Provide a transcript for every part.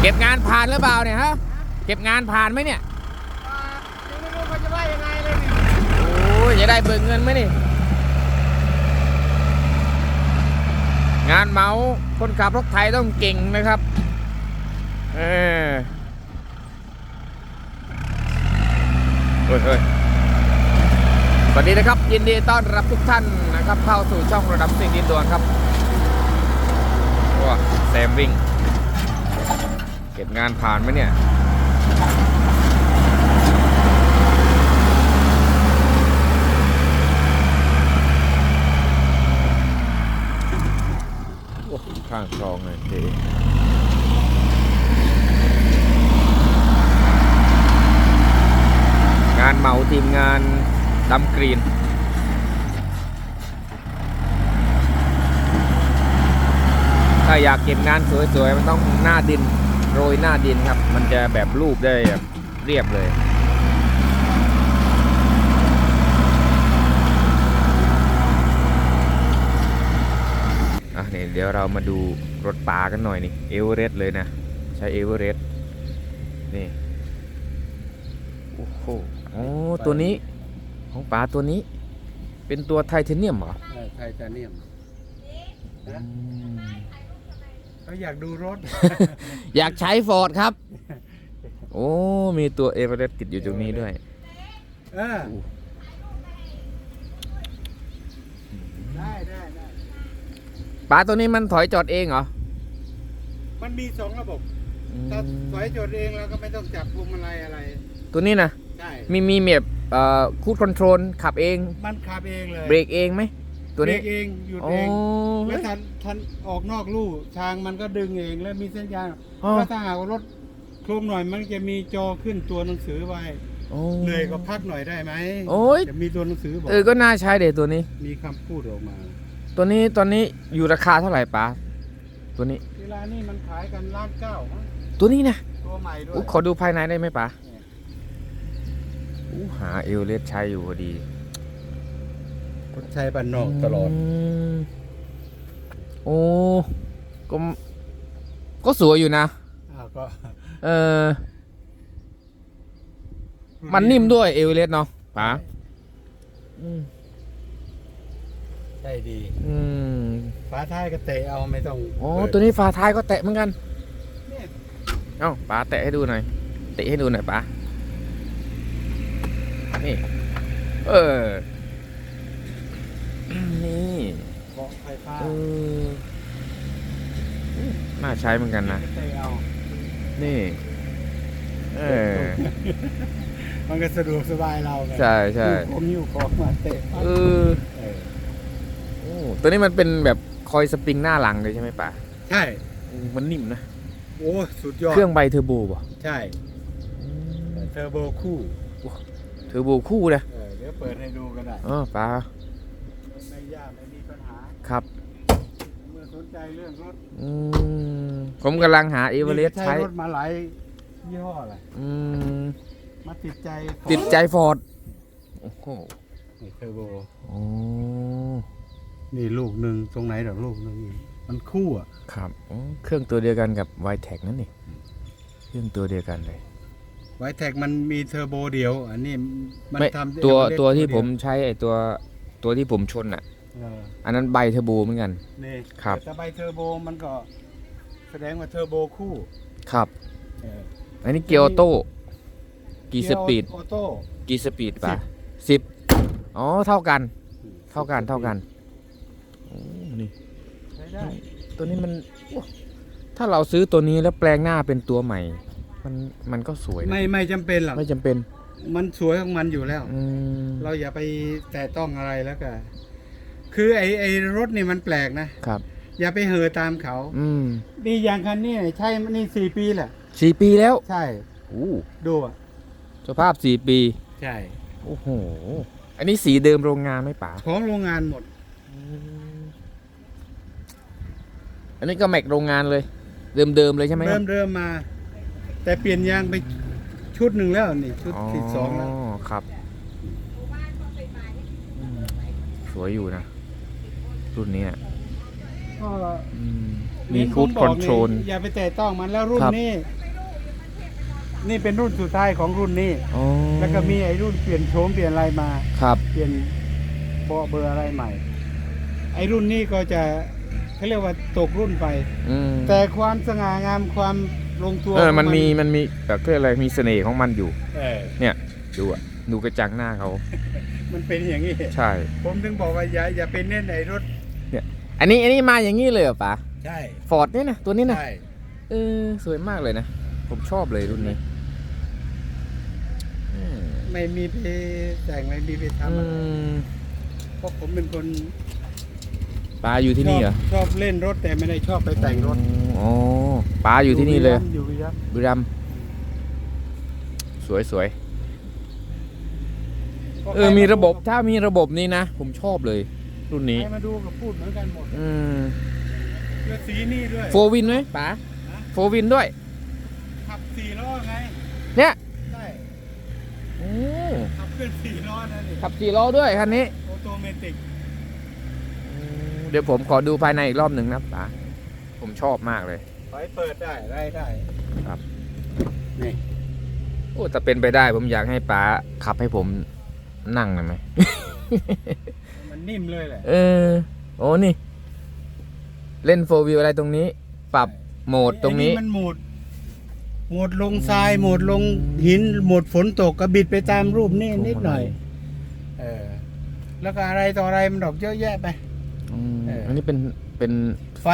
เก็บงานผ่านหรือเปล่าเนี่ยฮะ เก็บงานผ่านไหมเนี่ยยังไม่รู้เขาจะว่ายังไงเลยเนี่ยโอ้ยจะได้เบิกเงินไหมนี่ งานเมาคนขับรถไทยต้องเก่งนะครับ เออเฮ้ยเฮ้ยสวัสดีนะครับ ยินดีต้อนรับทุกท่านนะครับ เข้าสู่ช่องระดับสิ่งดินดวนครับว้าแซมวิ่ง เก็บงานผ่านไหมเนี่ยโอ้ข้างคลองเลยเจงานเหมาทีมงานดำกรีนถ้าอยากเก็บงานสวยๆ มันต้องหน้าดิน โรยหน้าดินครับ มันจะแบบรูปได้แบบเรียบเลย อะนี่เดี๋ยวเรามาดูรถป่ากันหน่อยนี่เอเวอเรสต์เลยนะ ใช้เอเวอเรสต์นี่ โอ้โหโอ้ตัวนี้ของป่าตัวนี้ เป็นตัวไทเทเนียมเหรอเออไทเทเนียมนะ เขาอยากดูรถ อยากใช้ฟอร์ดครับ โอ้ มีตัวเอเวอเรสต์ติดอยู่ตรงนี้ด้วย เออได้ได้ได้ป่าตัวนี้มันถอยจอดเองเหรอ มันมีสองระบบอืถ้ามถอยจดเองแล้วก็ไม่ต้องจับพวงมาลัยอะไร ตัวนี้นะใช่ มีมีแบบเอ่อคูดคอนโทรลขับเอง มันขับเองเลย เบรกเองไหม ตัวนี้ เบรกเองหยุดโอ้เองแล้วทันทันออกนอกลู่ทางมันก็ดึงเองแล้วมีสัญญาณอ๋อ แล้วถ้าหากว่ารถโครงหน่อยมันจะมีจอขึ้นตัวหนังสือไว้โอ้ เหนื่อยก็พักหน่อยได้ไหมโอ้ย จะมีตัวหนังสือบอกเออก็น่าใช้เด็ตัวนี้ มีคำพูดออกมาตัวนี้ตอนนี้อยู่ราคาเท่าไหร่ป๋าตัวนี้ เวลานี่มันขายกันล้านเก้ามั้งตัวนี้นะตัวใหม่ด้วอุ๊ยยขอดูภายในได้ไหมป๋าอู้หาเอลเลสใช้อยู่พอดี คนใช้บ้านนอกตลอด มโอ้ก็ก็สวยอยู่นะ อ้าวก็เออ มันนิ่มด้วยเอลเลสเนาะป๋าอืมใช่ดี อืมฝาท้ายก็เตะเอาไม่ต้องอ๋อเปิดตัวนี้ฝาท้ายก็แตะเหมือนกัน เนี่ยเอ้าป๋าแตะให้ดูหน่อยเตะให้ดูหน่อยป๋านี่ เออ นี่ เบาะ ไฟฟ้าเออน่าใช้เหมือนกันนะเตะเอา นี่ เออ มันก็สะดวกสบายเราไงใช่ใช่ผมหิ้วของมาเตะปั๊บเออเออโอ้ตัวนี้มันเป็นแบบคอยสปริงหน้าหลังเลยใช่ไหมป๋าใช่อืมมันนิ่มนะ โอ้สุดยอด เครื่องใบเทอร์โบป่ะใช่ เทอร์โบคู่เทอร์โบคู่นะเออเดี๋ยวเปิดให้ดูก็ได้อ๋อป๋า ไม่ยากไม่มีปัญหา ครับเมื่อสนใจเรื่องรถอืมผมกำลังหาเอเวอเรสต์นี่ใช้รถมาหลายยี่ห้อเลยอืมมาติดใจติดใจฟอร์ดโอ้โหนี่เทอร์โบโอ้นี่ลูกหนึ่งตรงไหนดอกลูกหนึ่งอีกมันคู่อะครับอ๋อเครื่องตัวเดียวกันกับไวแท็กนั่นนี่เครื่องตัวเดียวกันเลย ไวแท็กมันมีเทอร์โบเดียว อันนี้มันไม่ทำตัวเอเวอเรสต์ตัวที่เดียผมใช้ไอตัวตัวที่ผมชนอะ เอออันนั้นใบเทอร์โบเหมือนกัน นี่ครับ แต่ใบเทอร์โบมันก็ แสดงว่าเทอร์โบคู่ครับ เอออันนี้เกียร์ออโต้กี่สปีดออโต้ กี่สปีดป่ะสิบอ๋อเท่ากัน เท่ากันเท่ากันโอ้นี่ ใช้ได้ตัวนี้มันโอ้ถ้าเราซื้อตัวนี้แล้วแปลงหน้าเป็นตัวใหม่ มันมันก็สวยนะไม่ไม่จำเป็นหรอกไม่จำเป็นมันสวยของมันอยู่แล้ว อืมเราอย่าไปแตะต้องอะไรแล้วก็ คือไอไอรถนี่มันแปลกนะ ครับ อย่าไปเห่อตามเขาอืมนี่อย่างคันนี้ใช่นี่สี่ปีแหละ สี่ปีแล้วใช่อู้ดูอะสภาพสี่ปี ใช่โอ้โห อันนี้สีเดิมโรงงานไหมป๋าของโรงงานหมด อันนี้ก็แม็กโรงงานเลย เดิมๆเลยใช่ไหมคเริ่รับมเริ่มมา แต่เปลี่ยนยางไปชุดหนึ่งแล้วนี่ชุดที่สองแล้ว ครับอืมสวยอยู่นะ รุ่นเนี้ยก็อืมมีเห็นคูดผคบอกนโทรล อย่าไปแตะต้องมันแล้วรุ่นครับ นี้ นี่เป็นรุ่นสุดท้ายของรุ่นนี้ อ๋อแล้วก็มีไอ้รุ่นเปลี่ยนโฉมเปลี่ยนอะไรมา ครับเปลี่ยนเบาะเบอร์อะไรใหม่ ไอ้รุ่นนี้ก็จะเขาเรียกว่าตกรุ่นไป อืมแต่ความสง่างามความลงตัวเออขงมันมีมันมีเอ่อก็อะไรมีเสน่ห์ของมันอยู่ เออเนี่ยดูอะดูกระจังหน้าเขามันเป็นอย่างนี้ ใช่ ผมถึงบอกว่าอย่าอย่าไปเน้นไอ้รถ อันนี้อันนี้มาอย่างนี้เลยเหรอป๋าใช่ฟอร์ดนี่นะตัวนี้นะใช่เออสวยมากเลยนะ ผมชอบเลยรุ่นนี้อืมไม่มีไปแต่งไม่มีไปทำอือะไรมเพราะผมเป็นคนป๋าอยู่ที่นี่เหรอชอบชอบเล่นรถแต่ไม่ได้ชอบไปแต่งรถอ๋อป๋าอยู่ที่นี่เลยอยู่วิรัมย์บุรีรัมย์สวยสวยก็เออมีระบบถ้ามีระบบนี้นะ ผมชอบเลย รุ่นนี้ ใครมาดูก็พูดเหมือนกันหมดอืมแล้วสีนี่ด้วยโฟวินไหมป๋าโฟวินด้วย ขับสี่ล้อไงเนี่ยใช่โอ้ขับเคลื่อนสี่ล้อนั่นเองขับสี่ล้อด้วยคันนี้ออโตเมติกเดี๋ยวผมขอดูภายในอีกรอบหนึ่งนะป๋าผมชอบมากเลย ไฟเปิดได้ไล่ได้ครับ นี่โอ้แต่เป็นไปได้ผมอยากให้ป๋าขับให้ผมนั่งหน่อยไหมมั นนิ่มเลยแหละเออโอ้นี่ เล่นโฟวิวอะไรตรงนี้ ปรับโหมดตรงนี้ ไอ้มันโหมดโหมดลงทรายโหมดลงหินโหมดฝนตกก็บิดไปตามรูปนี่นิดหน่อย เออ แล้วก็อะไรต่ออะไรมันดอกเยอะแยะไป อืมเอออั อันนี้เป็นเป็นไฟ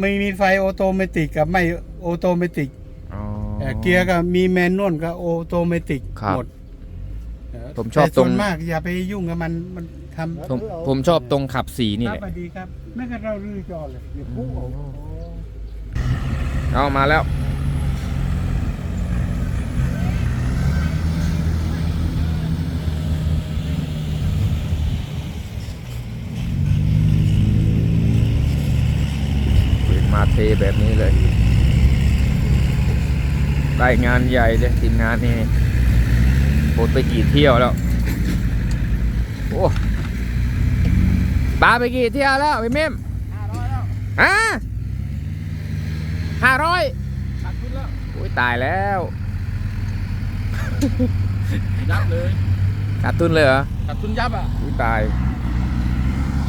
ไม่มีไฟออโตเมติกกับไม่ออโตเมติกอ๋อ เอ่อเกียร์ก็มีแมนนวลกับออโตเมติกครับหมดเผมชอบแต่ตรงส่วนมากอย่าไปยุ่งกับมันมัน ทำผมผมชอบตรงขับสีนี่คแหรับละ สวัสดีครับแม่กันเราลือจอเลยเดี๋ยวปุ๊บอ๋อโอ้โหเอามาแล้วเปิดมาเทแบบนี้เลย ได้งานใหญ่เลยทีมงานนี่หมดไปกี่เที่ยวแล้ว โอ้ ปลาไปกี่เที่ยวแล้วพี่เมมห้าร้อยแล้วฮะห้าร้อยขาดทุนแล้วโอ้ยตายแล้วยับเลยขาดทุนเลยเหรอขาดทุนยับอะอุ้ยตาย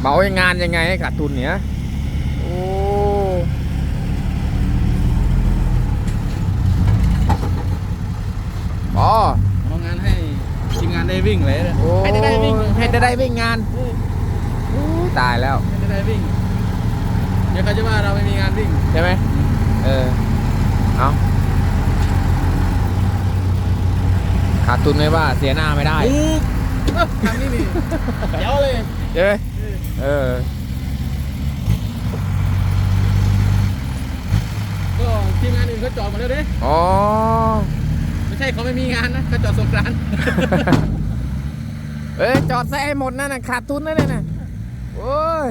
เมาให้งานยังไงให้ขาดทุนเนี้ยโอ้อ๋อเอางานให้ทีมงานได้วิ่งเลยโอ้ให้ได้ได้วิ่งให้ได้ได้วิ่งงาน อู้ตายแล้วให้ได้ได้วิ่ง เดี๋ยวเขาจะว่าเราไม่มีงานวิ่ง ใช่ไหมเออ เอาขาดทุนไม่ว่าเสียหน้าไม่ได้ถูกทำนี่นี่เดี๋ยวเลยใช่ไหมเออ ก็ทีมงานอื่นเขาจอดหมดแล้วเด้อ๋อ ไม่ใช่เขาไม่มีงานนะเขาจอดสงกรานต์ เอ้ยจอดแซ่หมดนั่นน่ะขาดทุนนั่นน่ะ โอ้ย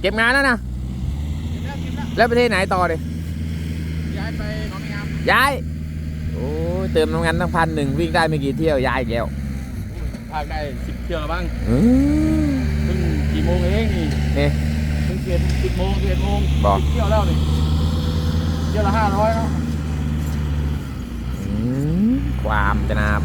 เก็บงานแล้วนะ แล้วประเทศไหนต่อดิย้ายไปหนองไม่งามย้าย โอ้ยเติมน้ำมันตั้งพันหนึ่งวิ่งได้ไม่กี่เที่ยวย้ายอีกแล้วพากได้สิบเที่ยวแล้วบ้างอืมเพิ่งกี่โมงเองนี่นี่ เพิ่งเกียนสิบโมงสิบเอ็ดโมงบอกสิบเที่ยวแล้วนี่เที่ยวละห้าร้อยแล้วอืมความจะนาบ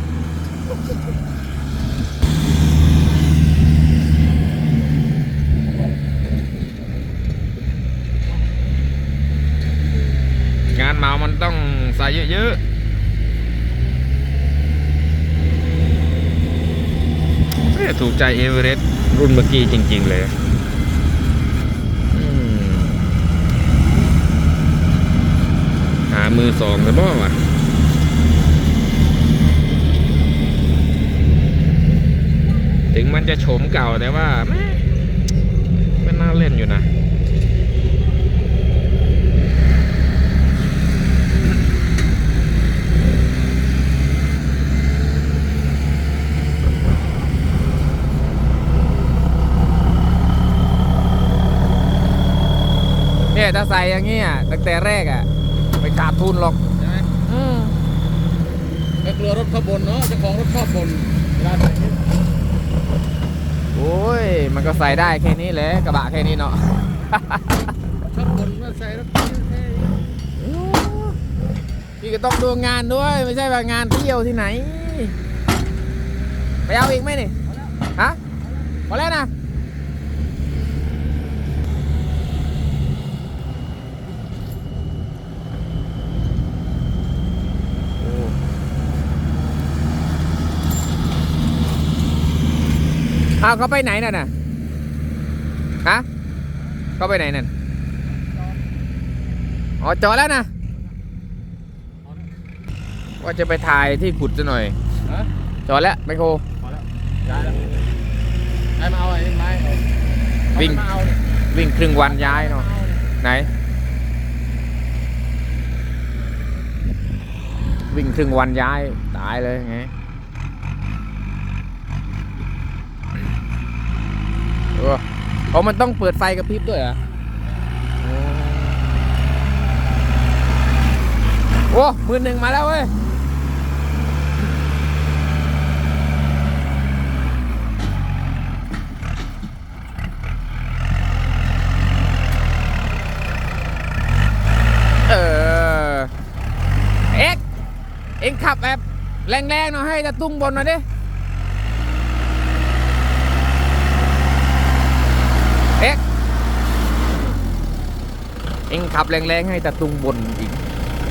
งานเมามันต้องใส่เยอะๆเอ้ยถูกใจเอเวอเรสต์รุ่นเมื่อกี้จริง ๆ เลยอืมหา มือสองเลยบ้างวะถึงมันจะโฉมเก่าแต่ว่าแม่มันน่าเล่นอยู่นะเนี่ยถ้าใส่อย่างเงี้ยตั้งแต่แรกอะ่ะ ขาดทุนหรอกใช่ไหมกลัวรถเขาบนเนาะเจ้าของรถชอบบนเวลาถ่ายคลิปโอ้ย มันก็ใส่ได้แค่นี้แหละกระบะแค่นี้เนาะชอบบนว่าใส่รถแค่นี้พี่ก็ต้องดูงานด้วย ไม่ใช่ว่างานเที่ยวที่ไหน ไปเอาอีกไหมนี่ ฮะพอแล้วนะ อ้าวเขาไปไหนน่ะน่ะฮะเขาไปไหนนั่นอ๋อจอดแล้วนะว่าจะไปถ่ายที่ขุดซะหน่อยฮะจอดแล้วไมโครพอแล้วย้ายแล้วย้ายมาเอาไอ้ไม้เอาเอาวิ่งมาเอาเนี่ยวิ่งครึ่งวันย้ายเนาะไหน วิ่งครึ่งวันย้ายตายเลยไงเออ เพราะมันต้องเปิดไฟกระพริบด้วยอโอ้โอ้มือหนึ่งมาแล้วเว้ย เออ เอ็ก เอ็งขับแบบแรงๆหน่อยให้ตะตุ้งบนหน่อยดิ เอ็ก เอ็งขับแรงๆให้ตะตุ้งบนอีก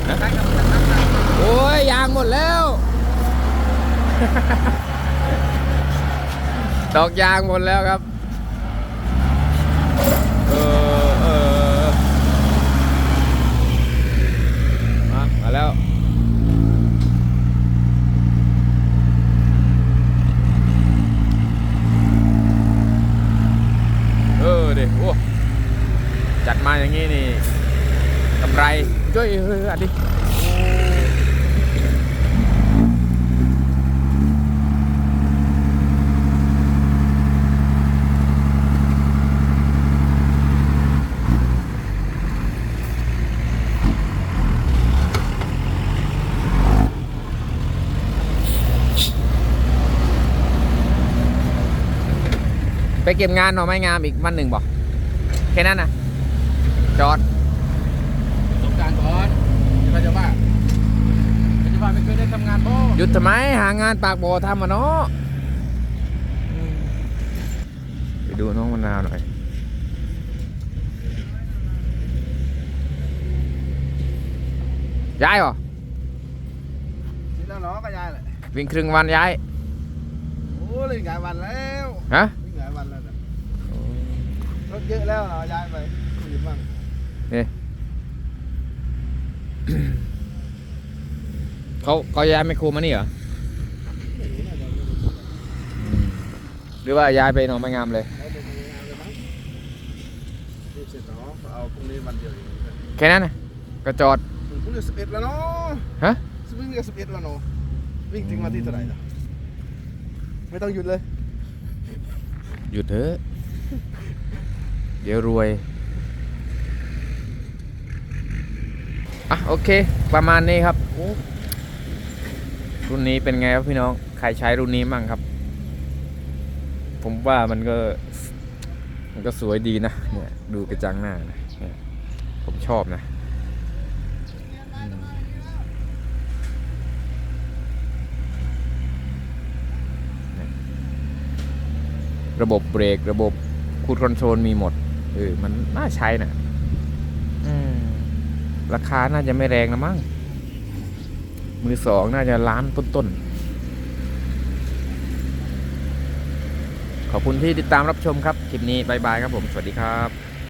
นะโอ้ยยางหมดแล้ว ดอกยางหมดแล้วครับ เออเออมามาแล้วเออเด็โอ้ จัดมาอย่างงี้นี่กำไรช่วยเฮ้ยอันนี้ไปเก็บงานหน่อไม้งามอีกวันหนึ่งบอกแค่นั้นนะ จอดประสบการณ์ก่อนจะจะว่าจะว่าไม่เคยได้ทำงานบ่หยุดทำไมหางานปากบ่อทำมาเนาะอืมไปดูน้องมะนาวหน่อยย้ายเหรอนี่แล้วเนาะก็ย้ายแหละวิ่งครึ่งวันย้ายโอ้เลยหลายวันแล้วฮะวิ่งหลายวันแล้วนะรถเยอะแล้วเนาะย้ายไปอื่นบ้าง เขาเขาย้ายไมโครมานี่เหรอหรือว่าย้ายไปหนองไม้งามเลยแล้วเดี๋ยวทำงานเลยมั้งรีบเสร็จเนาะเอาพรุ่งนี้วันเดียวเองแค่นั้นนะก็จอดพรุ่งนี้สิบเอ็ดแล้วเนาะฮะวิ่งกับสิบเอ็ดแล้วเนาะวิ่งถึงวันที่เท่าไหร่ล่ะไม่ต้องหยุดเลย หยุดเถอะ เดี๋ยวรวย อะโอเค ประมาณนี้ครับ รุ่นนี้เป็นไงครับพี่น้อง ใครใช้รุ่นนี้มั่งครับ ผมว่ามันก็ มันก็สวยดีนะเนี่ยดูกระจังหน้านะเนี่ยผมชอบนะระบบเบรก ระบบคูดคอนโทรลมีหมด เออ มันน่าใช้นะ ราคาน่าจะไม่แรงนะมั้งมือสองน่าจะล้านต้นๆ ขอบคุณที่ติดตามรับชมครับ คลิปนี้บายบายครับผม สวัสดีครับ